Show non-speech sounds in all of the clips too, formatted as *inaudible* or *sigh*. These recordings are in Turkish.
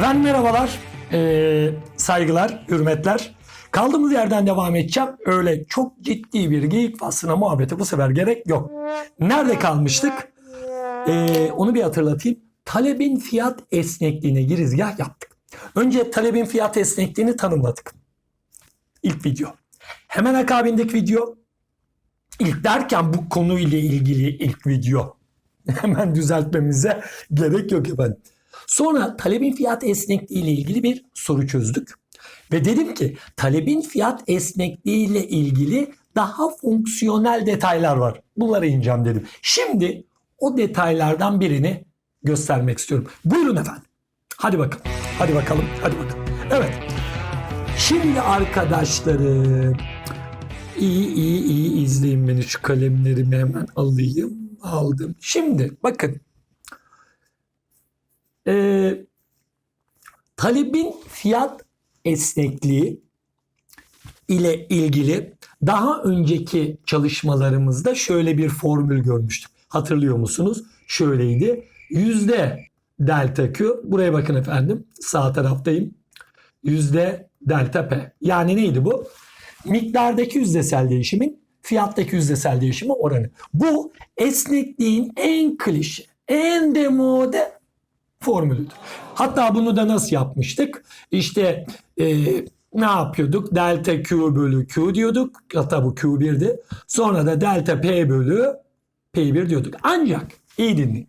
Efendim merhabalar, ee, saygılar, hürmetler. Kaldığımız yerden devam edeceğim. Öyle çok ciddi bir geyik faslına muhabbete bu sefer gerek yok. Nerede kalmıştık? Ee, onu bir hatırlatayım. Talebin fiyat esnekliğine girizgah yaptık. Önce talebin fiyat esnekliğini tanımladık. İlk video. Hemen akabindeki video. İlk derken bu konuyla ilgili ilk video. *laughs* Hemen düzeltmemize gerek yok efendim. Sonra talebin fiyat esnekliği ile ilgili bir soru çözdük. Ve dedim ki talebin fiyat esnekliği ile ilgili daha fonksiyonel detaylar var. Bunlara ineceğim dedim. Şimdi o detaylardan birini göstermek istiyorum. Buyurun efendim. Hadi bakalım. Hadi bakalım. Hadi bakalım. Evet. Şimdi arkadaşlarım iyi iyi iyi izleyin beni şu kalemlerimi hemen alayım. Aldım. Şimdi bakın ee, talebin fiyat esnekliği ile ilgili daha önceki çalışmalarımızda şöyle bir formül görmüştük. Hatırlıyor musunuz? Şöyleydi. Yüzde delta Q. Buraya bakın efendim. Sağ taraftayım. Yüzde delta P. Yani neydi bu? Miktardaki yüzdesel değişimin fiyattaki yüzdesel değişimi oranı. Bu esnekliğin en klişe, en demode formülüdür. Hatta bunu da nasıl yapmıştık? İşte e, ne yapıyorduk? Delta Q bölü Q diyorduk. Hatta bu Q1'di. Sonra da delta P bölü P1 diyorduk. Ancak iyi dinleyin.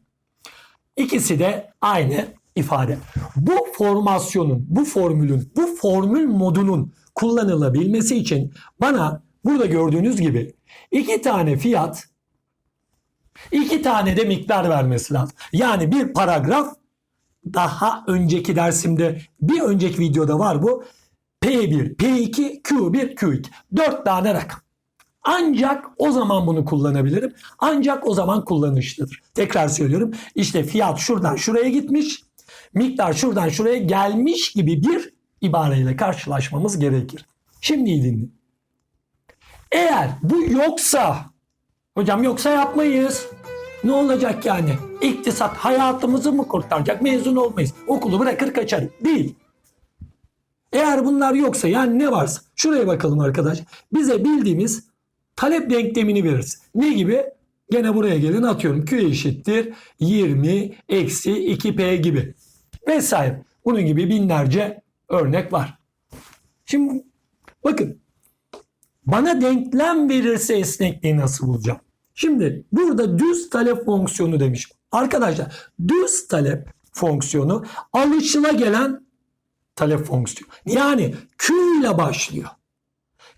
İkisi de aynı ifade. Bu formasyonun, bu formülün, bu formül modunun kullanılabilmesi için bana burada gördüğünüz gibi iki tane fiyat, iki tane de miktar vermesi lazım. Yani bir paragraf daha önceki dersimde bir önceki videoda var bu. P1, P2, Q1, Q2. Dört tane rakam. Ancak o zaman bunu kullanabilirim. Ancak o zaman kullanışlıdır. Tekrar söylüyorum. İşte fiyat şuradan şuraya gitmiş. Miktar şuradan şuraya gelmiş gibi bir ibareyle karşılaşmamız gerekir. Şimdi iyi. Eğer bu yoksa, hocam yoksa yapmayız. Ne olacak yani? İktisat hayatımızı mı kurtaracak? Mezun olmayız. Okulu bırakır kaçarım. Değil. Eğer bunlar yoksa yani ne varsa şuraya bakalım arkadaş. Bize bildiğimiz talep denklemini veririz. Ne gibi? Gene buraya gelin atıyorum. Q eşittir 20 eksi 2P gibi. Vesaire. Bunun gibi binlerce örnek var. Şimdi bakın bana denklem verirse esnekliği nasıl bulacağım? Şimdi burada düz talep fonksiyonu demiş. Arkadaşlar düz talep fonksiyonu alışıla gelen talep fonksiyonu. Yani Q ile başlıyor.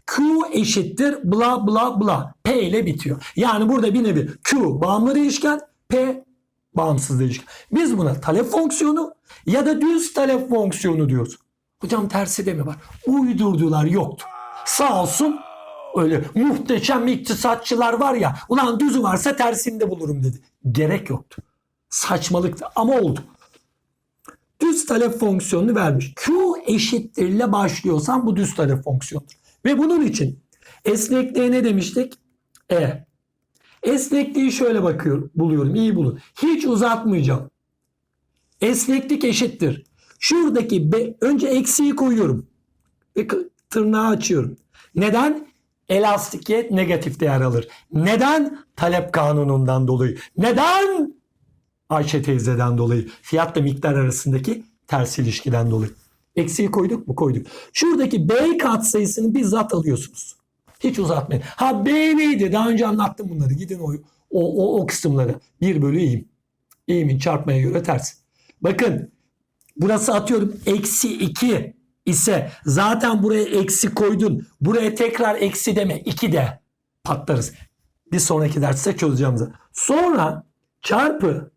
Q eşittir bla bla bla. P ile bitiyor. Yani burada bir nevi Q bağımlı değişken, P bağımsız değişken. Biz buna talep fonksiyonu ya da düz talep fonksiyonu diyoruz. Hocam tersi de mi var? Uydurdular yoktu. Sağ olsun öyle muhteşem iktisatçılar var ya ulan düzü varsa tersini de bulurum dedi. Gerek yoktu. Saçmalıktı ama oldu. Düz talep fonksiyonunu vermiş. Q eşittirle başlıyorsan bu düz talep fonksiyonudur. Ve bunun için esnekliğe ne demiştik? E. Esnekliği şöyle bakıyorum, buluyorum. iyi bulun. Hiç uzatmayacağım. Esneklik eşittir. Şuradaki B, önce eksiği koyuyorum. Ve tırnağı açıyorum. Neden? Elastikiyet negatif değer alır. Neden? Talep kanunundan dolayı. Neden? Ayşe teyzeden dolayı. Fiyatla miktar arasındaki ters ilişkiden dolayı. Eksiği koyduk mu? Koyduk. Şuradaki B katsayısını bizzat alıyorsunuz. Hiç uzatmayın. Ha B neydi? Daha önce anlattım bunları. Gidin o, o, o, o kısımları. 1 bölü eğim. Eğimin çarpmaya göre ters. Bakın burası atıyorum eksi 2 ise zaten buraya eksi koydun. Buraya tekrar eksi deme 2 de patlarız. Bir sonraki derste çözeceğim zaten. Sonra çarpı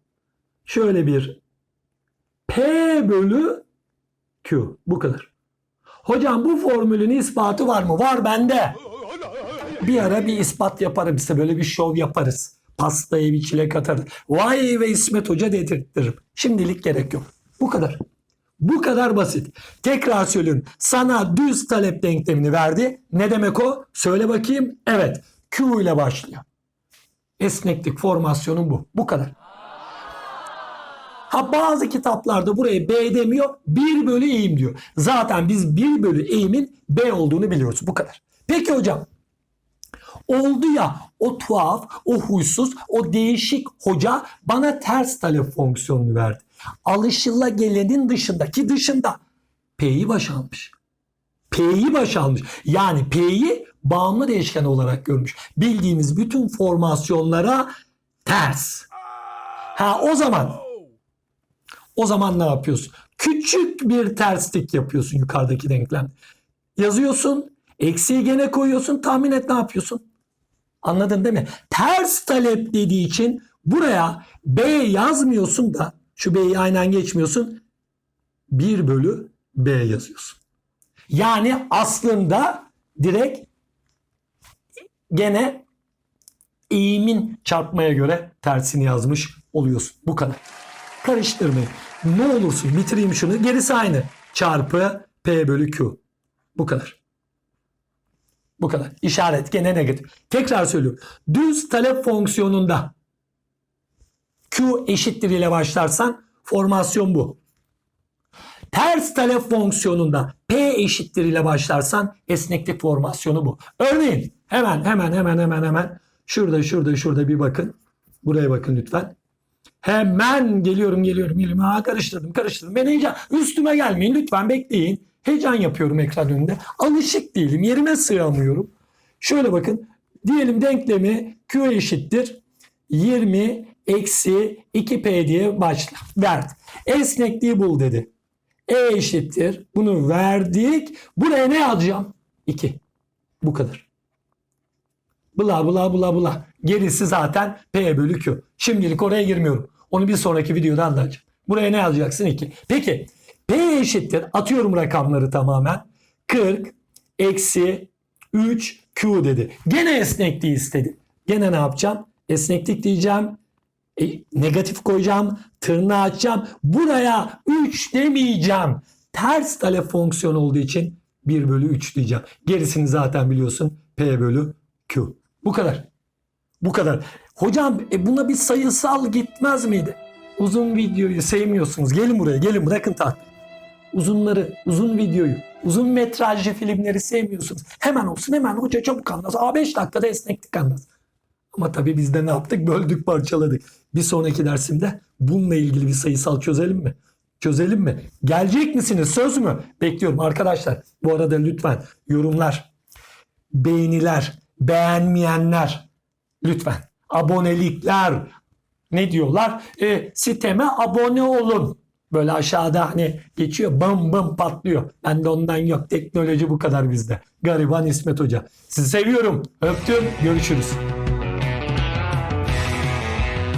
şöyle bir P bölü Q. Bu kadar. Hocam bu formülün ispatı var mı? Var bende. Bir ara bir ispat yaparım size böyle bir şov yaparız. Pastaya bir çilek atarız. Vay ve İsmet Hoca dedirtirim. Şimdilik gerek yok. Bu kadar. Bu kadar basit. Tekrar söylüyorum. Sana düz talep denklemini verdi. Ne demek o? Söyle bakayım. Evet. Q ile başlıyor. Esneklik formasyonu bu. Bu kadar. Ha bazı kitaplarda buraya B demiyor 1 bölü eğim diyor. Zaten biz 1 bölü eğimin B olduğunu biliyoruz. Bu kadar. Peki hocam oldu ya o tuhaf, o huysuz, o değişik hoca bana ters talep fonksiyonunu verdi. Alışılagelenin dışındaki dışında P'yi baş almış. P'yi baş. Yani P'yi bağımlı değişken olarak görmüş. Bildiğimiz bütün formasyonlara ters. Ha o zaman o zaman ne yapıyorsun? Küçük bir terslik yapıyorsun yukarıdaki denklem. Yazıyorsun, eksiği gene koyuyorsun, tahmin et ne yapıyorsun? Anladın değil mi? Ters talep dediği için buraya B yazmıyorsun da şu B'yi aynen geçmiyorsun. 1 bölü B yazıyorsun. Yani aslında direkt gene eğimin çarpmaya göre tersini yazmış oluyorsun. Bu kadar. Karıştırmayın. Ne olursun bitireyim şunu. Gerisi aynı. Çarpı P bölü Q. Bu kadar. Bu kadar. İşaret gene negatif. Tekrar söylüyorum. Düz talep fonksiyonunda Q eşittir ile başlarsan formasyon bu. Ters talep fonksiyonunda P eşittir ile başlarsan esneklik formasyonu bu. Örneğin hemen hemen hemen hemen hemen şurada şurada şurada bir bakın. Buraya bakın lütfen. Hemen geliyorum geliyorum geliyorum. Ha, karıştırdım karıştırdım. Ben heyecan üstüme gelmeyin lütfen bekleyin. Heyecan yapıyorum ekran önünde. Alışık değilim yerime sığamıyorum. Şöyle bakın. Diyelim denklemi Q eşittir. 20 eksi 2P diye başla. Verdi. Esnekliği bul dedi. E eşittir. Bunu verdik. Buraya ne yazacağım? 2. Bu kadar. Bula bula bula bula. Gerisi zaten P bölü Q. Şimdilik oraya girmiyorum. Onu bir sonraki videoda anlatacağım. Buraya ne yazacaksın? 2. Peki P eşittir. Atıyorum rakamları tamamen. 40 eksi 3 Q dedi. Gene esnekliği istedi. Gene ne yapacağım? Esneklik diyeceğim. E, negatif koyacağım. Tırnağı açacağım. Buraya 3 demeyeceğim. Ters talep fonksiyonu olduğu için 1 bölü 3 diyeceğim. Gerisini zaten biliyorsun. P bölü Q. Bu kadar. Bu kadar. Hocam e buna bir sayısal gitmez miydi? Uzun videoyu sevmiyorsunuz. Gelin buraya gelin bırakın tahtayı. Uzunları, uzun videoyu, uzun metrajlı filmleri sevmiyorsunuz. Hemen olsun hemen hoca çabuk anlasın. Aa 5 dakikada esneklik anlasın. Ama tabii biz de ne yaptık? Böldük parçaladık. Bir sonraki dersimde bununla ilgili bir sayısal çözelim mi? Çözelim mi? Gelecek misiniz? Söz mü? Bekliyorum arkadaşlar. Bu arada lütfen yorumlar, beğeniler, beğenmeyenler lütfen abonelikler ne diyorlar? E, siteme abone olun. Böyle aşağıda hani geçiyor bam bam patlıyor. Ben de ondan yok. Teknoloji bu kadar bizde. Gariban İsmet Hoca. Sizi seviyorum. Öptüm. Görüşürüz.